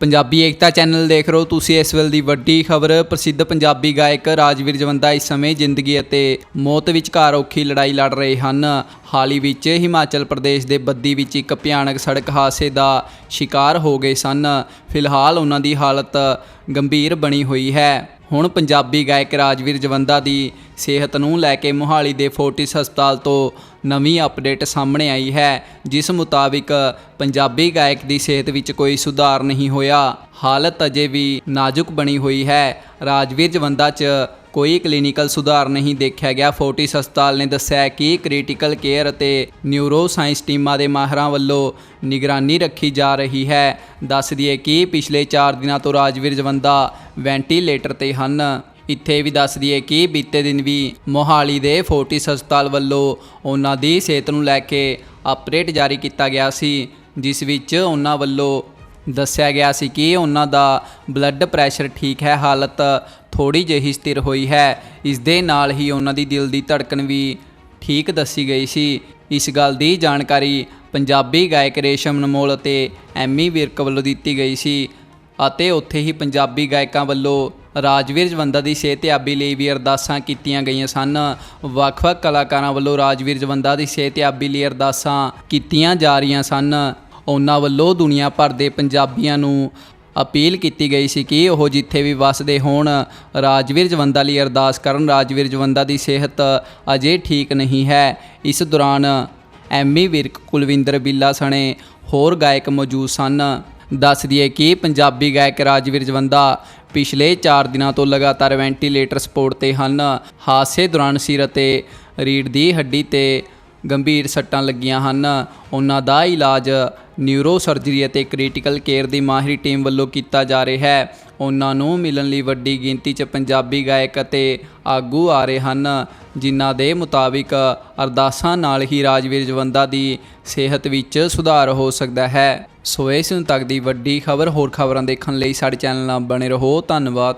ਪੰਜਾਬੀ ਏਕਤਾ channel ਦੇਖ ਰਹੇ ਹੋ ਤੁਸੀਂ ਇਸ ਵੇਲੇ ਦੀ ਵੱਡੀ ਖਬਰ, ਪ੍ਰਸਿੱਧ ਪੰਜਾਬੀ ਗਾਇਕ ਰਾਜਵੀਰ ਜਵੰਦਾ ਇਸ ਸਮੇਂ ਜ਼ਿੰਦਗੀ ਅਤੇ ਮੌਤ ਵਿਚਕਾਰ ਔਖੀ ਲੜਾਈ ਲੜ ਰਹੇ ਹਨ। ਹਾਲ ਹੀ ਵਿੱਚ ਹਿਮਾਚਲ ਪ੍ਰਦੇਸ਼ ਦੇ ਬੱਦੀ ਵਿੱਚ ਇੱਕ ਭਿਆਨਕ ਸੜਕ ਹਾਦਸੇ ਦਾ ਸ਼ਿਕਾਰ ਹੋ ਗਏ ਸਨ। ਫਿਲਹਾਲ ਉਹਨਾਂ ਦੀ ਹਾਲਤ ਗੰਭੀਰ ਬਣੀ ਹੋਈ ਹੈ। ਹੁਣ ਪੰਜਾਬੀ ਗਾਇਕ ਰਾਜਵੀਰ ਜਵੰਦਾ ਦੀ ਸਿਹਤ ਨੂੰ ਲੈ ਕੇ ਮੋਹਾਲੀ ਦੇ ਫੋਰਟਿਸ ਹਸਪਤਾਲ ਤੋਂ ਨਵੀਂ ਅਪਡੇਟ ਸਾਹਮਣੇ ਆਈ ਹੈ, ਜਿਸ ਮੁਤਾਬਿਕ ਪੰਜਾਬੀ ਗਾਇਕ ਦੀ ਸਿਹਤ ਵਿੱਚ ਕੋਈ ਸੁਧਾਰ ਨਹੀਂ ਹੋਇਆ। ਹਾਲਤ ਅਜੇ ਵੀ ਨਾਜ਼ੁਕ ਬਣੀ ਹੋਈ ਹੈ। ਰਾਜਵੀਰ ਜਵੰਦਾ 'ਚ ਕੋਈ ਕਲੀਨਿਕਲ ਸੁਧਾਰ ਨਹੀਂ ਦੇਖਿਆ ਗਿਆ। ਫੋਰਟਿਸ ਹਸਪਤਾਲ ਨੇ ਦੱਸਿਆ ਕਿ ਕ੍ਰਿਟੀਕਲ ਕੇਅਰ ਅਤੇ ਨਿਊਰੋ ਸਾਇੰਸ ਟੀਮਾਂ ਦੇ ਮਾਹਰਾਂ ਵੱਲੋਂ ਨਿਗਰਾਨੀ ਰੱਖੀ ਜਾ ਰਹੀ ਹੈ। ਦੱਸ ਦਈਏ ਕਿ ਪਿਛਲੇ 4 ਦਿਨਾਂ ਤੋਂ ਰਾਜਵੀਰ ਜਵੰਦਾ ਵੈਂਟੀਲੇਟਰ ਤੇ ਹਨ। ਇੱਥੇ ਵੀ ਦੱਸ ਦਈਏ ਕਿ ਬੀਤੇ ਦਿਨ ਵੀ ਮੋਹਾਲੀ ਦੇ ਫੋਰਟਿਸ ਹਸਪਤਾਲ ਵੱਲੋਂ ਉਹਨਾਂ ਦੀ ਸਿਹਤ ਨੂੰ ਲੈ ਕੇ ਅਪਡੇਟ ਜਾਰੀ ਕੀਤਾ ਗਿਆ ਸੀ, ਜਿਸ ਵਿੱਚ ਉਹਨਾਂ ਵੱਲੋਂ ਦੱਸਿਆ ਗਿਆ ਸੀ ਕਿ ਉਹਨਾਂ ਦਾ ਬਲੱਡ ਪ੍ਰੈਸ਼ਰ ਠੀਕ ਹੈ, ਹਾਲਤ ਥੋੜੀ ਜਿਹੀ ਸਥਿਰ ਹੋਈ ਹੈ। ਇਸ ਦੇ ਨਾਲ ਹੀ ਉਹਨਾਂ ਦੀ ਦਿਲ ਦੀ ਧੜਕਣ ਵੀ ਠੀਕ ਦੱਸੀ ਗਈ ਸੀ। ਇਸ ਗੱਲ ਦੀ ਜਾਣਕਾਰੀ ਪੰਜਾਬੀ ਗਾਇਕ ਰੇਸ਼ਮ ਅਨਮੋਲ ਅਤੇ ਐਮੀ ਵਿਰਕ ਵੱਲੋਂ ਦਿੱਤੀ ਗਈ ਸੀ ਅਤੇ ਉੱਥੇ ਹੀ ਪੰਜਾਬੀ ਗਾਇਕਾਂ ਵੱਲੋਂ ਰਾਜਵੀਰ ਜਵੰਦਾ ਦੀ ਸਿਹਤਯਾਬੀ ਲਈ ਵੀ ਅਰਦਾਸਾਂ ਕੀਤੀਆਂ ਗਈਆਂ ਸਨ। ਵੱਖ-ਵੱਖ ਕਲਾਕਾਰਾਂ ਵੱਲੋਂ ਰਾਜਵੀਰ ਜਵੰਦਾ ਦੀ ਸਿਹਤਯਾਬੀ ਲਈ ਅਰਦਾਸਾਂ ਕੀਤੀਆਂ ਜਾ ਰਹੀਆਂ ਸਨ। ਉਹਨਾਂ ਵੱਲੋਂ ਦੁਨੀਆ ਭਰ ਦੇ ਪੰਜਾਬੀਆਂ ਨੂੰ ਅਪੀਲ ਕੀਤੀ ਗਈ ਸੀ ਕਿ ਉਹ ਜਿੱਥੇ ਵੀ ਵਸਦੇ ਹੋਣ, ਰਾਜਵੀਰ ਜਵੰਦਾ ਲਈ ਅਰਦਾਸ ਕਰਨ। ਰਾਜਵੀਰ ਜਵੰਦਾ ਦੀ ਸਿਹਤ ਅਜੇ ਠੀਕ ਨਹੀਂ ਹੈ। ਇਸ ਦੌਰਾਨ ਐਮੀ ਵਿਰਕ ਕੁਲਵਿੰਦਰ ਬਿੱਲਾ ਸਣੇ ਹੋਰ ਗਾਇਕ ਮੌਜੂਦ ਸਨ। ਦੱਸ ਦਈਏ ਕਿ ਪੰਜਾਬੀ ਗਾਇਕ ਰਾਜਵੀਰ ਜਵੰਦਾ ਪਿਛਲੇ 4 ਦਿਨਾਂ ਤੋਂ ਲਗਾਤਾਰ ਵੈਂਟੀਲੇਟਰ ਸਪੋਰਟ ਤੇ ਹਨ। ਹਾਦਸੇ ਦੌਰਾਨ ਸਿਰ ਅਤੇ ਰੀੜ ਦੀ ਹੱਡੀ ਤੇ ਗੰਭੀਰ ਸੱਟਾਂ ਲੱਗੀਆਂ ਹਨ। ਉਹਨਾਂ ਦਾ ਇਲਾਜ ਨਿਊਰੋ ਸਰਜਰੀ ਅਤੇ ਕ੍ਰਿਟੀਕਲ ਕੇਅਰ ਦੀ ਮਾਹਿਰ ਟੀਮ ਵੱਲੋਂ ਕੀਤਾ ਜਾ ਰਿਹਾ ਹੈ। ਉਹਨਾਂ ਨੂੰ ਮਿਲਣ ਲਈ ਵੱਡੀ ਗਿਣਤੀ 'ਚ ਪੰਜਾਬੀ ਗਾਇਕ ਅਤੇ ਆਗੂ ਆ ਰਹੇ ਹਨ, ਜਿਨ੍ਹਾਂ ਦੇ ਮੁਤਾਬਿਕ ਅਰਦਾਸਾਂ ਨਾਲ ਹੀ ਰਾਜਵੀਰ ਜਵੰਦਾ ਦੀ ਸਿਹਤ ਵਿੱਚ ਸੁਧਾਰ ਹੋ ਸਕਦਾ ਹੈ। ਸੋ ਇਸ ਨੂੰ ਤੱਕ ਦੀ ਵੱਡੀ ਖਬਰ ਹੋਰ ਖਬਰਾਂ ਦੇਖਣ ਲਈ ਸਾਡੇ ਚੈਨਲ ਨਾਲ ਬਣੇ ਰਹੋ। ਧੰਨਵਾਦ।